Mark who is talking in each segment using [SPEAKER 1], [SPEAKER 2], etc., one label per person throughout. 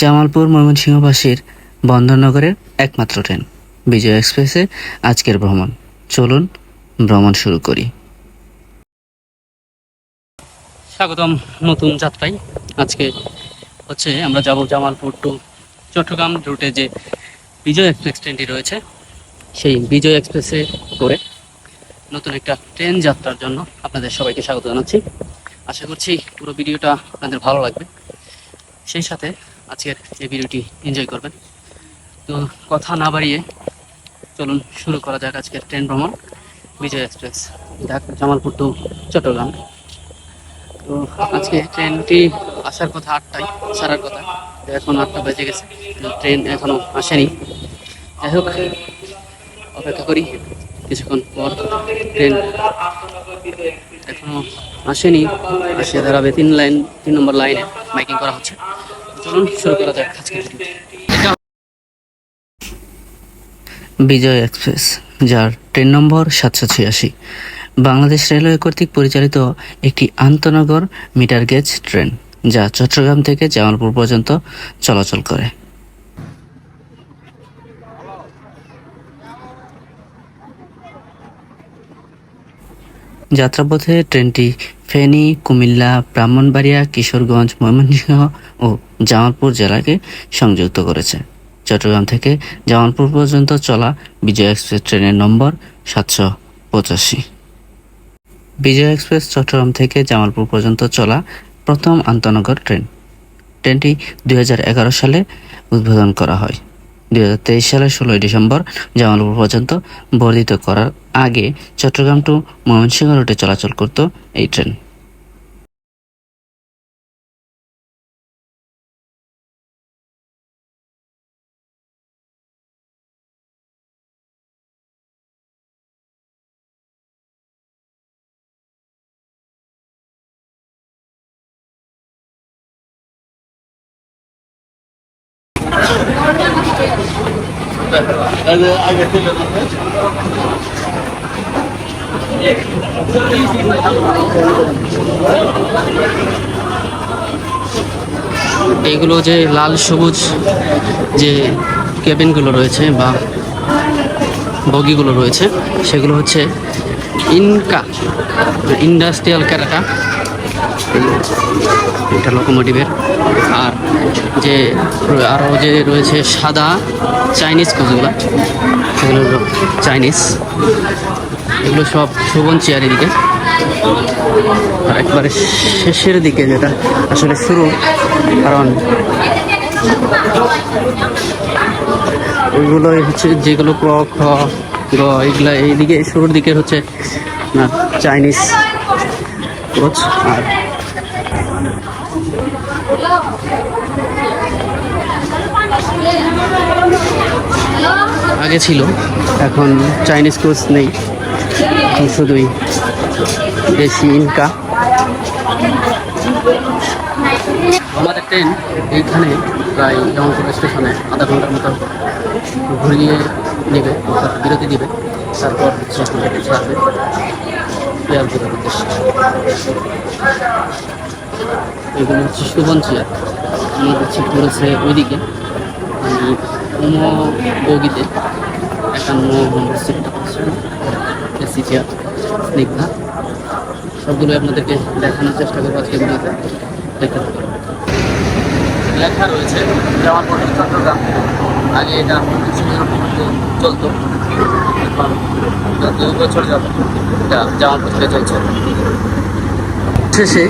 [SPEAKER 1] জামালপুর ময়মনসিংহবাসীর বন্দরনগরের একমাত্র ট্রেন। বিজয় এক্সপ্রেসে আজকের ভ্রমণ। চলুন, ভ্রমণ শুরু করি। স্বাগতম নতুন যাত্রায়। আজকে হচ্ছে আমরা যাব জামালপুর টু চট্টগ্রাম রুটে যে বিজয় এক্সপ্রেস ট্রেনটি রয়েছে। সেই বিজয় এক্সপ্রেসে করে নতুন একটা ট্রেন যাত্রার জন্য আপনাদের সবাইকে স্বাগত জানাচ্ছি। আশা করছি পুরো ভিডিওটা আপনাদের ভালো লাগবে। সেই সাথে আজকের এই ভিডিওটি এনজয় করবেন। তো কথা না বাড়িয়ে চলুন শুরু করা যাক আজকের ট্রেন ভ্রমণ। বিজয় এক্সপ্রেস। ঢাকা জামালপুর টু চট্টগ্রাম। তো আজকে ট্রেনটি আসার কথা আটটায় ছাড়ার কথা। এখন আটটা বেজে গেছে। ট্রেন এখনও আসেনি। যাই হোক, অপেক্ষা করি। কিছুক্ষণ পর ট্রেন এখনও আসেনি। আসে দাঁড়াবে তিন লাইন, তিন নম্বর লাইনে মাইকিং করা হচ্ছে। বিজয় এক্সপ্রেস, যার ট্রেন নম্বর সাতশো ছিয়াশি। বাংলাদেশ রেলওয়ে কর্তৃক পরিচালিত একটি আন্তনগর মিটার গেজ ট্রেন, যা চট্টগ্রাম থেকে জামালপুর পর্যন্ত চলাচল করে। যাত্রাপথে ট্রেনটি ফেনী, কুমিল্লা, ব্রাহ্মণবাড়িয়া, কিশোরগঞ্জ, ময়মনসিংহ ও জামালপুর জেলাকে সংযুক্ত করেছে। চট্টগ্রাম থেকে জামালপুর পর্যন্ত চলা বিজয় এক্সপ্রেস ট্রেনের নম্বর সাতশো পঁচাশি। বিজয় এক্সপ্রেস চট্টগ্রাম থেকে জামালপুর পর্যন্ত চলা প্রথম আন্তনগর ট্রেন। ট্রেনটি দুই হাজার এগারো সালে উদ্বোধন করা হয়। দু হাজার তেইশ সালের ষোলোই ডিসেম্বর জামালপুর পর্যন্ত বর্ধিত করার আগে চট্টগ্রাম টু ময়মনসিংহ রুটে চলাচল করত এই ট্রেন। এইগুলো যে লাল সবুজ যে কেবিনগুলো রয়েছে বা বগিগুলো রয়েছে, সেগুলো হচ্ছে ইনকা, ইন্ডাস্ট্রিয়াল ক্যারাটা। এটা লোকোমোটিভের আর যে আরও যে রয়েছে সাদা চাইনিজ কোচগুলো, সেগুলো চাইনিজ। এগুলো সব শোভন চেয়ার এদিকে আর একবারে শেষের দিকে যেটা আসলে শুরু, কারণ ওইগুলো হচ্ছে যেগুলো ক খ, গ, এগুলো এইদিকে, শুরুর দিকে হচ্ছে চাইনিজ। আর আগে ছিল, এখন চাইনিজ কোচ নেই। শুধুই দেশি ইনকা। আমাদের ট্রেন এইখানে প্রায় জামালপুর স্টেশনে আধা ঘণ্টার মতো ঘুরিয়ে নেবে অর্থাৎ বিরতি দিবে, তারপর ছাড়বে পেয়ারপুরের উদ্দেশ্যে। এগুলো হচ্ছে সুবন চেয়ার। আমাদের সিট পড়েছে ওইদিকে। আমি কোনো বগিতে। একান্ন নম্বর সিটটা চেয়ার স্নিগ্ধা সবগুলো আপনাদেরকে দেখানোর চেষ্টা করব আজকে ভিডিওতে দেখতে লেখা রয়েছে জামালপুর চট্টগ্রাম আগে এটা চলতো যত বছর যাবে এটা জামালপুর থেকে চলছে শেষে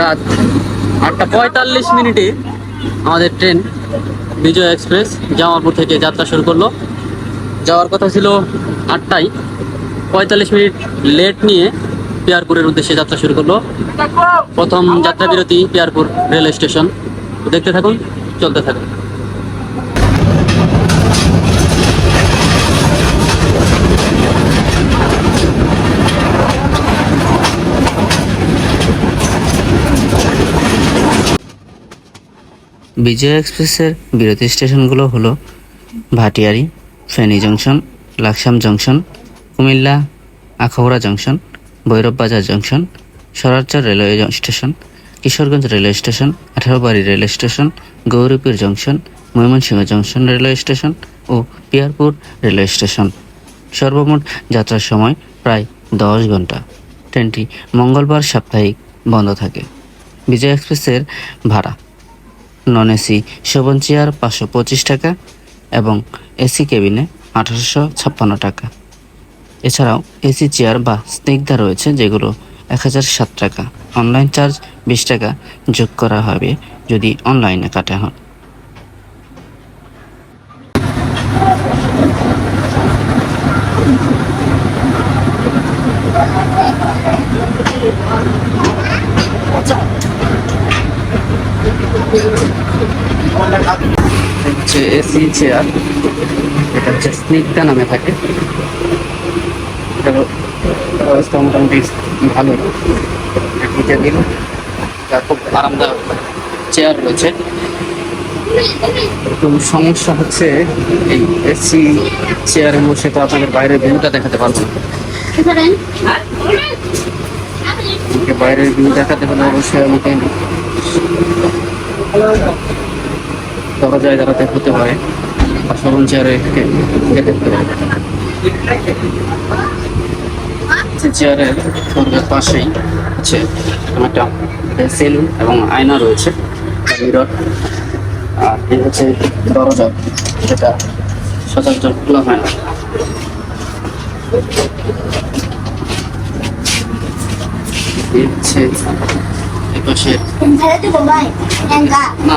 [SPEAKER 1] রাত আটটা পঁয়তাল্লিশ মিনিটে আমাদের ট্রেন বিজয় এক্সপ্রেস জামালপুর থেকে যাত্রা শুরু করল। যাওয়ার কথা ছিল আটটায়। পঁয়তাল্লিশ মিনিট লেট নিয়ে পিয়ারপুরের উদ্দেশ্যে যাত্রা শুরু করল। প্রথম যাত্রা বিরতি পিয়ারপুর রেল স্টেশন। দেখতে থাকুন, চলতে থাকুন। বিজয় এক্সপ্রেসের বিরতি স্টেশনগুলো হলো Bhatiari Feni junction, Laksam junction, Cumilla, Akhaura junction Bhairab Bazar junction, Sararchar railway station,
[SPEAKER 2] Kishoreganj railway station, Atharobari railway station, Gauripur junction, Mymensingh junction railway station ও পিয়ারপুর রেলওয়ে স্টেশন। সর্বমোট যাত্রার সময় প্রায় দশ ঘণ্টা ট্রেনটি মঙ্গলবার সাপ্তাহিক বন্ধ থাকে। বিজয় এক্সপ্রেসের ভাড়া। নন এসি শোভন চেয়ার পাঁচশো পঁচিশ টাকা এবং এসি কেবিনে আঠারোশো ছাপ্পান্ন টাকা। এছাড়াও এসি চেয়ার বা স্নিগ্ধা রয়েছে, যেগুলো এক হাজার সাত টাকা। অনলাইন চার্জ বিশ টাকা যোগ করা হবে যদি অনলাইনে কাটা হন
[SPEAKER 1] হচ্ছে এসি চেয়ার, এটা হচ্ছে স্নিগ্ধা নামে থাকে। ব্যবস্থা মোটামুটি ভালো। এটা দিন খুব আরামদায়ক চেয়ার রয়েছে। একটু সমস্যা হচ্ছে এই এসি চেয়ারে বসে তো আপনাদের বাইরের ভিউটা দেখাতে পারব না। বাইরের ভিউ দেখাতে হলে অবশ্যই আমাকে দরজায় দাঁড়াতে হতে পারে বা শোভন চেয়ারে যেতে হতে পারে। চেয়ারের দরজার পাশেই হচ্ছে একটা সেলুন এবং আয়না রয়েছে মিরর। আর এই হচ্ছে দরজা যেটা সচরাচর খোলা হয় না। এই হচ্ছে এই পাশের
[SPEAKER 3] Saya tuh baik, enggak.
[SPEAKER 1] না।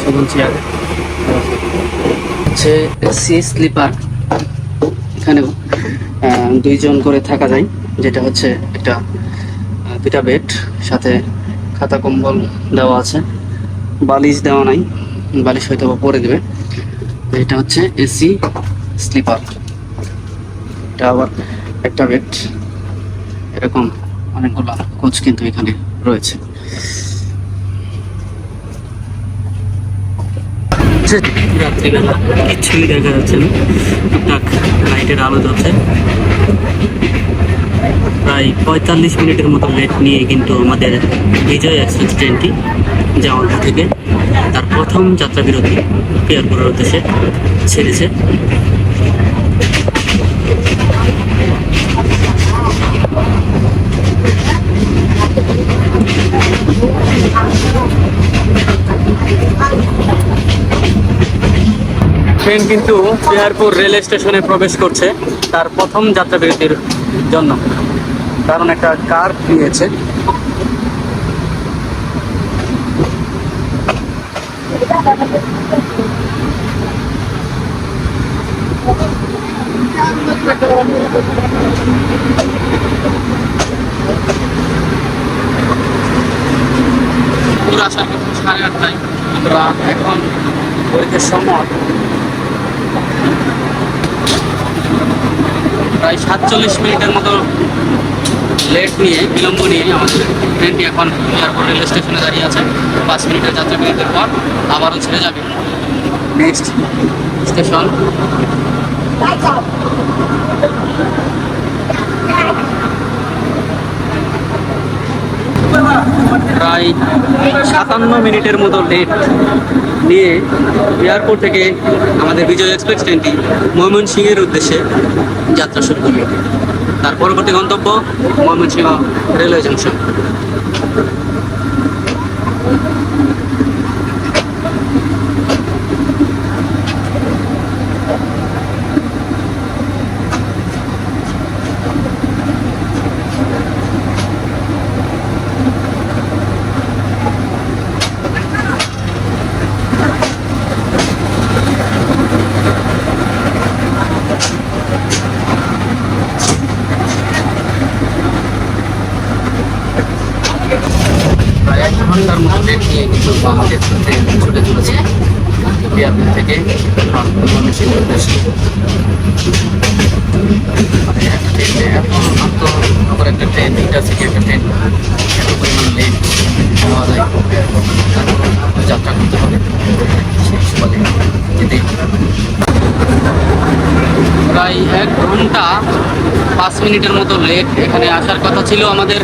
[SPEAKER 1] শোভন চেয়ার হচ্ছে সি স্লিপার। এখানেও দুইজন করে থাকা যায়, যেটা হচ্ছে একটা দুইটা বেড, সাথে খাতা কম্বল দেওয়া আছে। বালিশ দেওয়া নাই, বালিশ হয়তো পরে দেবে। এটা হচ্ছে এসি স্লিপার। এটা আবার একটা বেড। এরকম অনেকগুলো কোচ কিন্তু এখানে রয়েছে। হচ্ছে রাত্রিবেলা কিচ্ছুই দেখা যাচ্ছে না। টুকটাক লাইটের আলো জ্বলছে। প্রায় পঁয়তাল্লিশ মিনিটের মতো লেট নিয়ে কিন্তু আমাদের বিজয় এক্সপ্রেস ট্রেনটি জামালপুর থেকে তার প্রথম যাত্রা বিরতি পিয়ারপুরের উদ্দেশ্যে ছেড়েছে। ট্রেন কিন্তু বিহারপুর রেল স্টেশনে প্রবেশ করছে তার প্রথম যাত্রা বিরতির জন্য। কারণ একটা কার নিয়েছে। সাড়ে আটটায়। আমরা এখন পরীক্ষার সময় প্রায় সাতচল্লিশ মিনিটের মতো লেট নিয়ে, বিলম্ব নিয়ে আমাদের ট্রেনটি এখন এয়ারপোর্ট রেল স্টেশনে দাঁড়িয়ে আছে। পাঁচ মিনিটের যাত্রা বিরতির পর আবারও ছেড়ে যাবে। Next station. প্রায় সাতান্ন মিনিটের মতো লেট নিয়ে এয়ারপোর্ট থেকে আমাদের বিজয় এক্সপ্রেস ট্রেনটি ময়মনসিংহের উদ্দেশ্যে যাত্রা শুরু করবে তার পরবর্তী গন্তব্য ময়মনসিংহ রেলওয়ে জংশন প্রায় এক ঘণ্টা পাঁচ মিনিটের মতো লেট এখানে আসার কথা ছিল আমাদের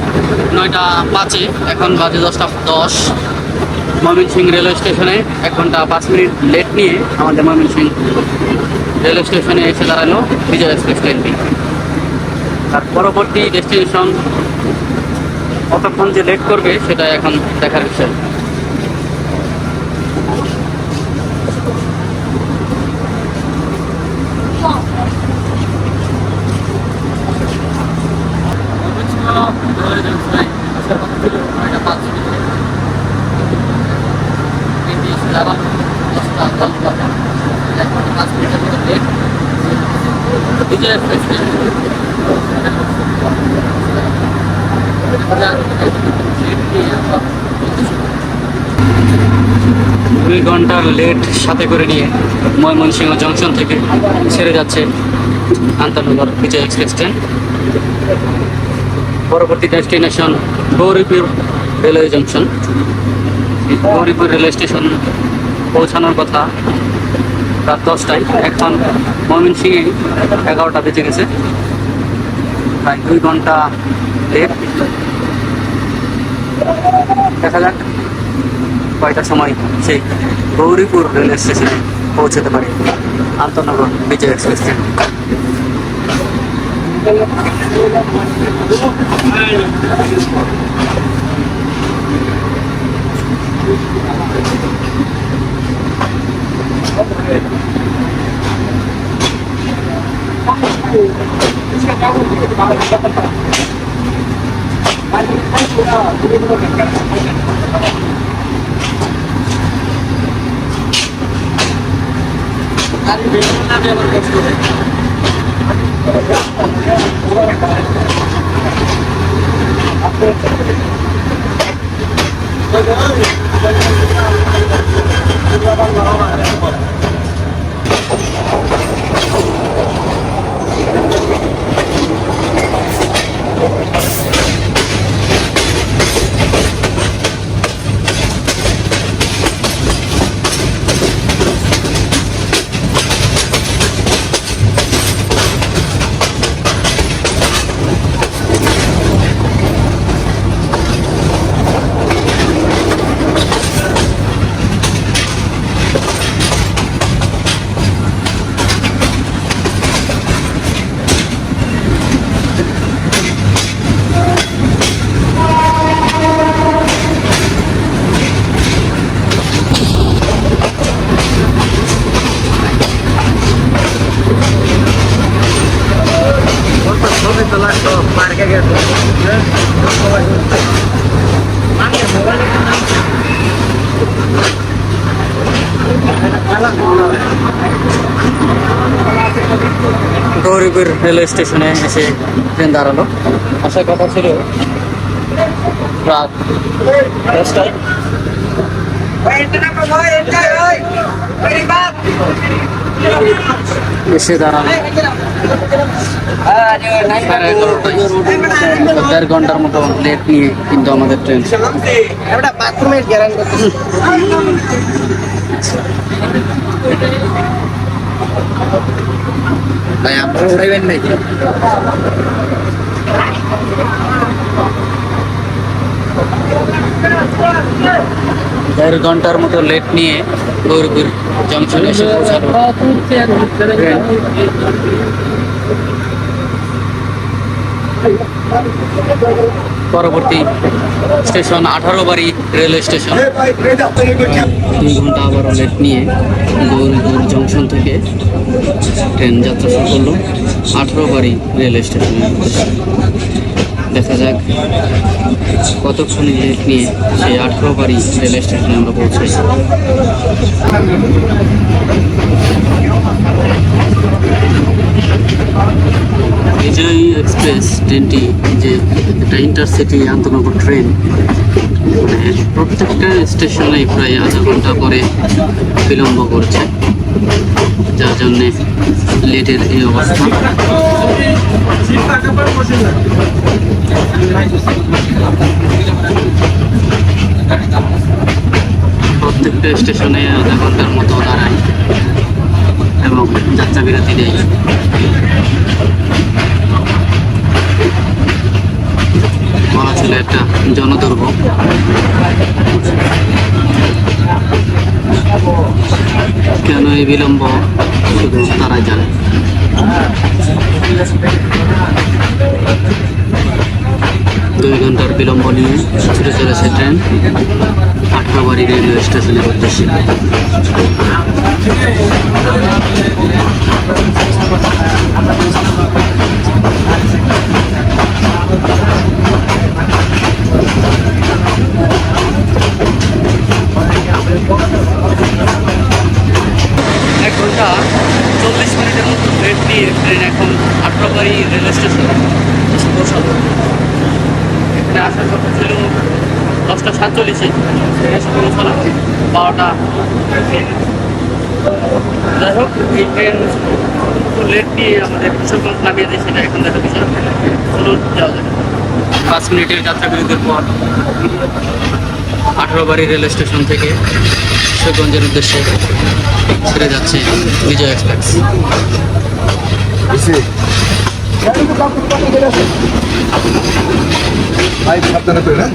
[SPEAKER 1] নয়টা পাঁচে। এখন বাজে দশটা দশ। ময়মনসিংহ রেলওয়ে স্টেশনে এক ঘণ্টা পাঁচ মিনিট লেট নিয়ে আমাদের ময়মনসিংহ রেলওয়ে স্টেশনে এসে দাঁড়ানো বিজয় এক্সপ্রেস ট্রেনটি। তার পরবর্তী ডেস্টিনেশন কতক্ষণ যে লেট করবে, সেটা এখন দেখার বিষয়। দুই ঘণ্টার লেট সাথে করে নিয়ে ময়মনসিংহ জংশন থেকে ছেড়ে যাচ্ছে আন্তনগর বিজয় এক্সপ্রেস ট্রেন। পরবর্তী destination Gauripur railway junction. Gauripur railway station পৌঁছানোর কথা রাত দশটায়। এখন ময়মনসিংহে এগারোটা বেজে গেছে। প্রায় দুই ঘণ্টা লেট। দেখা যাক কয়টার সময় সেই গৌরীপুর রেলওয়ে স্টেশনে পৌঁছতে পারে আন্তনগর বিজয় এক্সপ্রেস ট্রেন আর গৌরীপুর রেলওয়ে স্টেশনে এসে ট্রেন দাঁড়াল। আসার কথা ছিল রাত দশটায়। এসে সাড়ে এগারোটায়। দেড় ঘণ্টার মতো লেট নিয়ে কিন্তু আমাদের ট্রেন।
[SPEAKER 4] বাথরুমের গ্যারান্টি ভাই আপনারা উড়াইবেন নাকি
[SPEAKER 1] দেড় ঘণ্টার মতো লেট নিয়ে গৌরীপুর জংশনে এসে পৌঁছালো ট্রেন। পরবর্তী স্টেশন আঠারো বাড়ি রেলওয়ে স্টেশন দুই ঘণ্টা আবারও লেট নিয়ে গৌরীপুর জংশন থেকে ট্রেন যাত্রা শুরু করল আঠারো বাড়ি রেলওয়ে উদ্দেশ্যে। দেখা যাক কতক্ষণ লেট নিয়ে সেই আঠারো বাড়ি রেলওয়ে স্টেশনে আমরা পৌঁছাই বিজয় এক্সপ্রেস ট্রেনটি যে একটা ইন্টারসিটি আন্তনগর ট্রেন মানে প্রত্যেকটা স্টেশনে প্রায় আধা ঘণ্টা করে বিলম্ব করছে, যার জন্যে লেটের এই অবস্থা। প্রত্যেকটা স্টেশনে আধা ঘণ্টার মতো দাঁড়ায়। এবং যাত্রা বিরতি দেয় বলা ছিল একটা জনদুর্ভোগ কেন এই বিলম্ব? শুধু তারাই জানে। দুই ঘণ্টার বিলম্ব নিয়ে ছুটে চলেছে ট্রেন। আঠারোবাড়ি রেলওয়ে স্টেশনের উদ্দেশ্যে। এক ঘণ্টা চল্লিশ মিনিটের মতো ট্রেন এখন আঠারোবাড়ি রেলওয়ে স্টেশন। পৌঁছালো এখানে আসার ছিল দশটা সাতচল্লিশে। এসে পৌঁছালাম। বারোটা। যাই হোক, এই ট্রেন লেট নিয়ে আমাদের কিশোরগঞ্জ নামিয়ে দিয়ে সেটা এখন দেখা বিষয় চলুন, যাওয়া যাবে পাঁচ মিনিটের যাত্রা বিরতির পর আঠারোবাড়ি রেল স্টেশন থেকে কিশোরগঞ্জের উদ্দেশ্যে ছেড়ে যাচ্ছে বিজয় এক্সপ্রেস।
[SPEAKER 5] ভাই সাবধানে করে না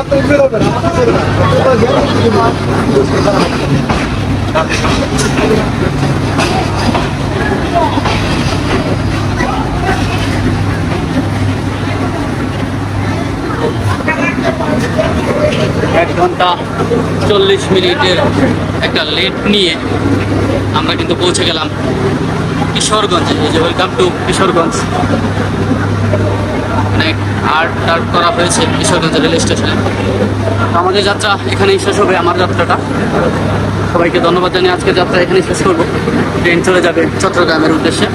[SPEAKER 5] আপনি বেরোবেন
[SPEAKER 1] এক ঘণ্টা চল্লিশ মিনিটের একটা লেট নিয়ে আমরা কিন্তু পৌঁছে গেলাম কিশোরগঞ্জে, এই যে ওয়েলকাম টু কিশোরগঞ্জ। অনেক আর্ট টার্ট করা হয়েছে কিশোরগঞ্জ রেল স্টেশনে। আমাদের যাত্রা এখানেই শেষ হবে, আমার যাত্রাটা। সবাইকে ধন্যবাদ জানিয়ে আজকের যাত্রা এখানেই শেষ করব। ট্রেন চলে যাবে চট্টগ্রামের উদ্দেশ্যে।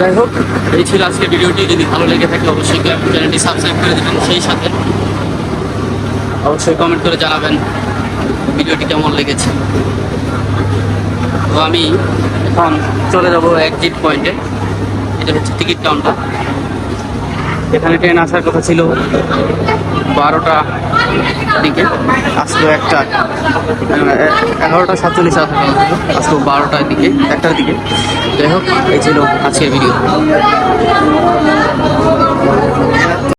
[SPEAKER 1] যাই হোক, এই ছিল আজকে ভিডিওটি। যদি ভালো লেগে থাকে, অবশ্যই চ্যানেলটি সাবস্ক্রাইব করে দেবেন সেই সাথে। অবশ্যই কমেন্ট করে জানাবেন ভিডিওটি কেমন লেগেছে। তো আমি এখন চলে যাব এক্সিট পয়েন্টে এটা হচ্ছে টিকিট কাউন্টার এখানে ট্রেন আসার কথা ছিল বারোটা দিকে। আসলো একটা। এগারোটা সাতচল্লিশ আসার কথা ছিল আসলো বারোটার দিকে একটার দিকে। যাই হোক এই ছিল আজকের ভিডিও